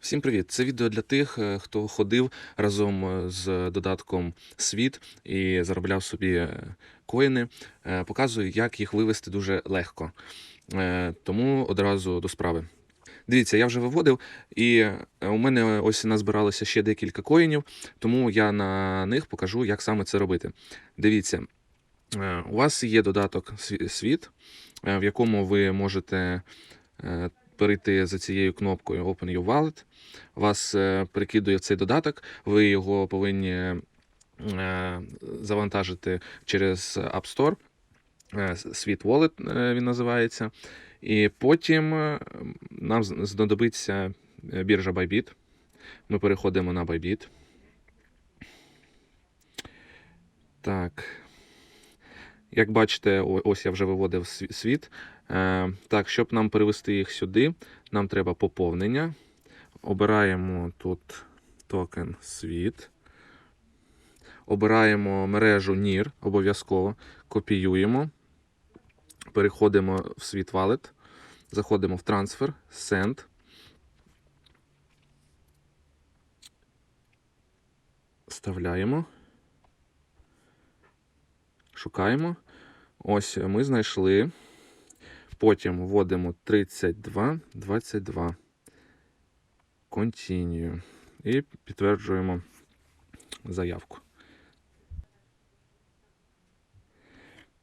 Всім привіт! Це відео для тих, е, хто ходив разом е, з додатком Світ і заробляв собі е, коїни. Показую, як їх вивести дуже легко. Тому одразу до справи. Дивіться, я вже виводив, і у мене ось назбиралося ще декілька коїнів, тому я на них покажу, як саме це робити. Дивіться, у вас є додаток Світ, в якому ви можете перейти за цією кнопкою Open Your Wallet. Вас е, перекидує в цей додаток, ви його повинні е, завантажити через App Store. Е, Світ Wallet він називається. І потім нам знадобиться біржа Bybit. Ми переходимо на Bybit. Так. Як бачите, ось я вже виводив сві- світ. Е, Так, щоб нам перевести їх сюди, нам треба поповнення. Обираємо тут токен світ. Обираємо мережу NIR обов'язково. Копіюємо. Переходимо в світ Wallet. Заходимо в трансфер, Send. Вставляємо. Шукаємо. Ось ми знайшли. Потім вводимо 32, 22. Continue. І підтверджуємо заявку.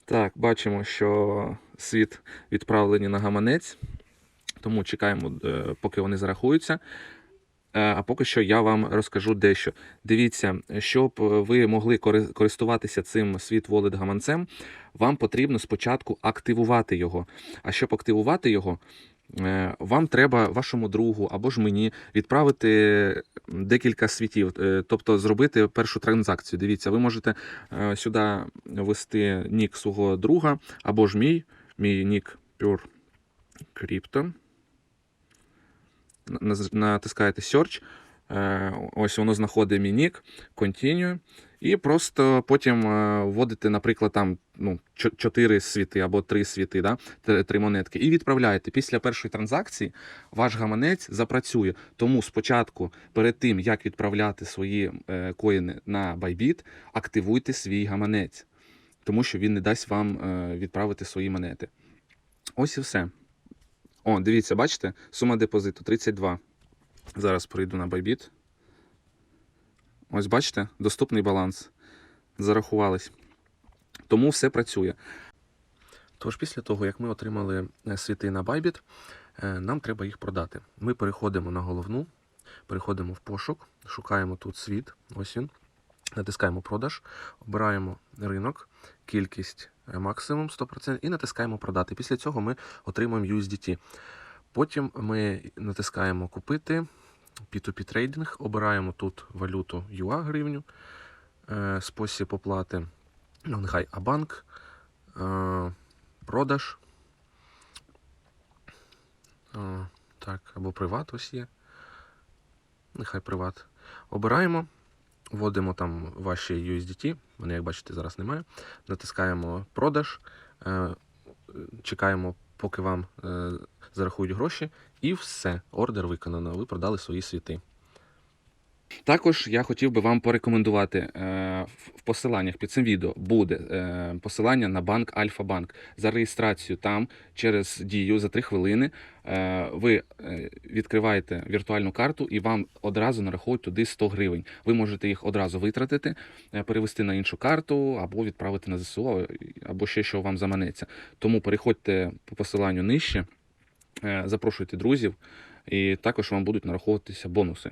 Так, бачимо, що світ відправлені на гаманець. Тому чекаємо, е, поки вони зарахуються. Е, А поки що я вам розкажу дещо. Дивіться, щоб ви могли кори- користуватися цим світ Wallet гаманцем, вам потрібно спочатку активувати його. А щоб активувати його, е, вам треба вашому другу або ж мені відправити декілька світів, е, тобто зробити першу транзакцію. Дивіться, ви можете е, сюди ввести нік свого друга або ж мій, мій нік Pure Crypto. Натискаєте Search. е, Ось воно знаходить мій нік, Continue. І просто потім е, вводите, наприклад, там ну, 4 світи або 3 світи, да? 3 монетки, і відправляєте. Після першої транзакції ваш гаманець запрацює. Тому спочатку, перед тим, як відправляти свої е, коїни на Bybit, активуйте свій гаманець, тому що він не дасть вам відправити свої монети. Ось і все. О, дивіться, бачите? Сума депозиту 32. Зараз прийду на Bybit. Ось бачите, доступний баланс. Зарахувались. Тому все працює. Тож, після того, як ми отримали е, світи на Bybit, е, нам треба їх продати. Ми переходимо на головну, переходимо в пошук, шукаємо тут світ. Ось він. Натискаємо продаж, обираємо ринок, кількість максимум 100% і натискаємо продати. Після цього ми отримуємо USDT. Потім ми натискаємо купити, P2P трейдинг, обираємо тут валюту UA гривню, е, спосіб оплати, ну, нехай Абанк, е, продаж. Е, так, або приват ось є. Нехай приват. Обираємо, вводимо там ваші USDT, вони, як бачите, зараз немає. Натискаємо продаж, е, чекаємо, поки вам е, зарахують гроші, і все, ордер виконано. Ви продали свої світи. Також я хотів би вам порекомендувати е, в- посиланнях під цим відео буде е, посилання на банк Альфа-Банк. За реєстрацію там через дію за 3 хвилини е, ви відкриваєте віртуальну карту і вам одразу нарахують туди 100 гривень. Ви можете їх одразу витратити, перевести на іншу карту або відправити на ЗСУ, або ще що вам заманеться. Тому переходьте по посиланню нижче, запрошуйте друзів, і також вам будуть нараховуватися бонуси.